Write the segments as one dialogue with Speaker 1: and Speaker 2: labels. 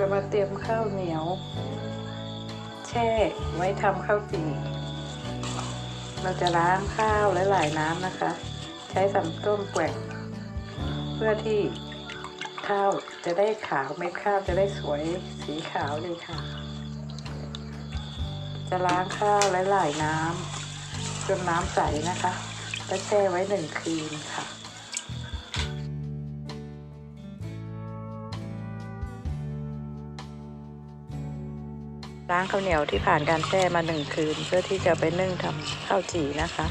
Speaker 1: เรามาเตรียมข้าวเหนียว แช่ไว้ทำข้าวจี่เราจะล้างข้าวหลายๆน้ำนะคะ ใช้สำต้มแกว่งเพื่อที่ข้าวจะได้ขาวเม็ดข้าวจะได้สวยสีขาวเลยค่ะ จะล้างข้าวหลายๆน้ำจนน้ำใสนะคะแล้วแช่ไว้หนึ่งคืนค่ะ ล้างข้าวเหนียวที่ผ่านการแช่มาหนึ่งคืน เพื่อที่จะไปนึ่งทำข้าวจี่นะคะ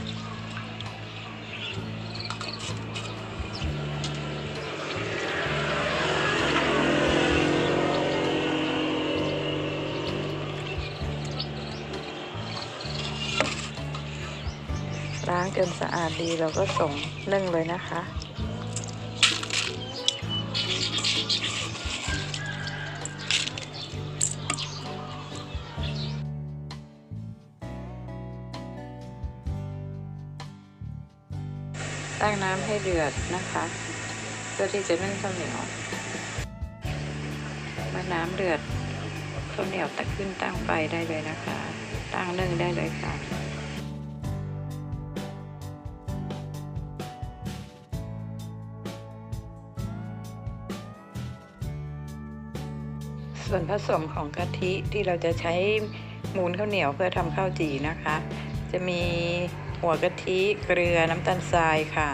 Speaker 1: ล้างจนสะอาดดีเราก็ส่งนึ่งเลยนะคะ ตั้งน้ำให้เดือดนะคะ เพื่อที่จะนึ่งข้าวเหนียวเมื่อน้ำเดือดข้าวเหนียวตักขึ้นตั้งไฟได้เลยนะคะ ตั้งนึ่งได้เลยค่ะส่วนผสมของกะทิที่เราจะใช้มูนข้าวเหนียวเพื่อทำข้าวจี่นะคะ จะมี หัวกะทิเกลือน้ำตาลทรายค่ะ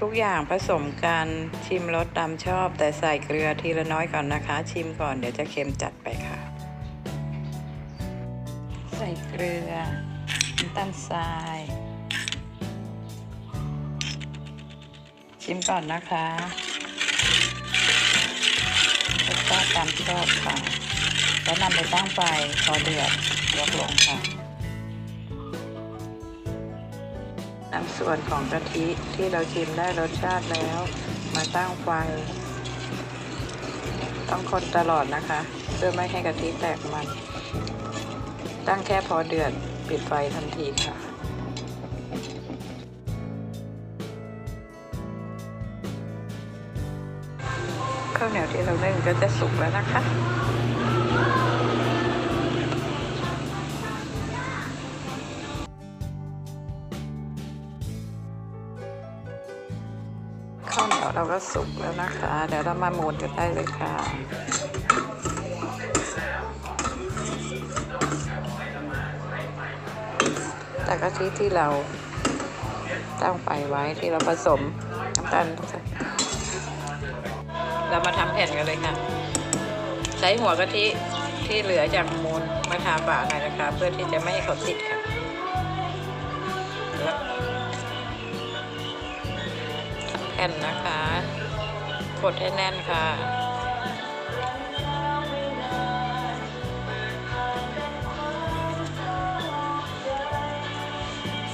Speaker 1: ทุกอย่างผสมกันชิมรสตามชอบ แต่ใส่เกลือทีละน้อยก่อนนะคะ ชิมก่อนเดี๋ยวจะเค็มจัดไปค่ะ ใส่เกลือน้ำตาลทราย ชิมก่อนนะคะรสชาติตามชอบค่ะ แล้วนำไปตั้งไฟพอเดือดยกลงค่ะ ส่วนของกะทิที่เราชิมได้รสชาติแล้ว มาตั้งไฟ ต้องคนตลอดนะคะ เพื่อไม่ให้กะทิแตกมัน ตั้งแค่พอเดือดปิดไฟทันทีค่ะข้าวเหนียวที่เรานึ่งก็จะสุกแล้วนะคะ เราก็สุกแล้วนะคะ เดี๋ยวเรามามูนกันได้เลยค่ะแต่กะทิที่เราตั้งไฟไว้ที่เราผสมน้ำตาลเรามาทำแผ่นกันเลยค่ะ ใช้หัวกะทิที่เหลือจากมูลมาทาฝาหน่อยนะคะ เพื่อที่จะไม่ให้เขาติดค่ะ แผ่นนะคะ กดให้แน่นค่ะ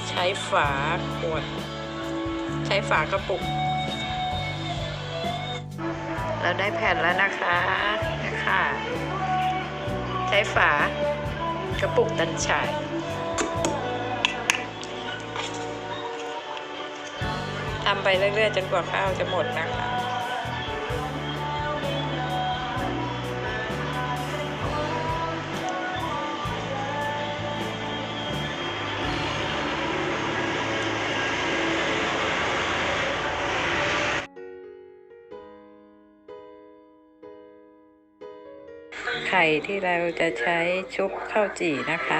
Speaker 1: ใช้ฝาขวด ใช้ฝากระปุก เราได้แผ่นแล้วนะคะนะคะใช้ฝากระปุกตันฉาย ทำไปเรื่อยๆ จนกว่าข้าวจะหมดนะคะไข่ที่เราจะใช้ชุบข้าวจี่นะคะ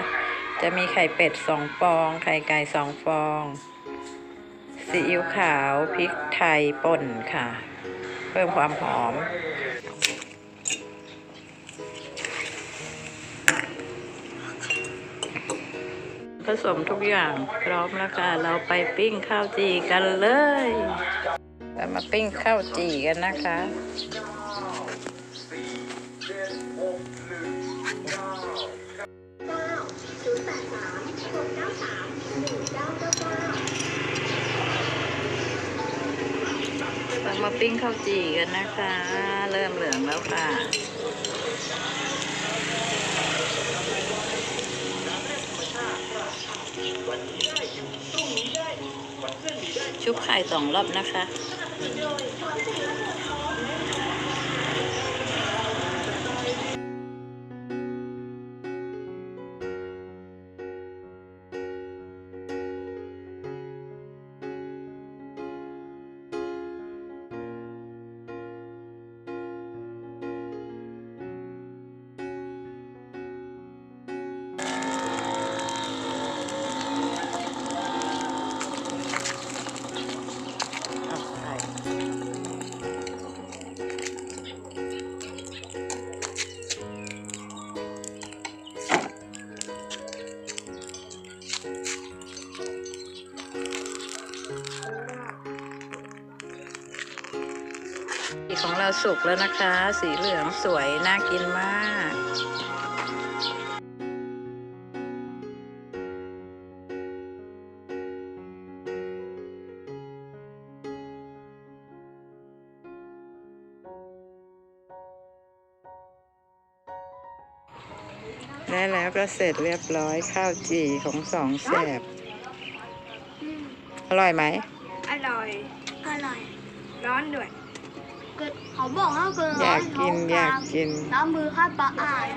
Speaker 1: จะมีไข่เป็ดสองฟอง ไข่ไก่สองฟอง ซีอิ๊วขาวพริกไทยป่นค่ะ เพิ่มความหอม ผสมทุกอย่างพร้อมแล้วค่ะ เราไปปิ้งข้าวจี่กันเลย เรามาปิ้งข้าวจี่กันนะคะ มาปิ้งข้าวจี่กันนะคะ เริ่มเหลืองแล้วค่ะ ชุบไข่สองรอบนะคะ ของเราสุกแล้วนะคะ สีเหลืองสวย น่ากินมาก และแล้วก็เสร็จเรียบร้อยข้าวจี่ของสองแสบ อร่อยไหม
Speaker 2: อร่อย
Speaker 3: อร่อย
Speaker 2: ร้อนด้วย
Speaker 3: ขาบอกห้าเกิน
Speaker 1: อยากกินอยากกิน
Speaker 3: น้ำมือข้าปลาอ่าน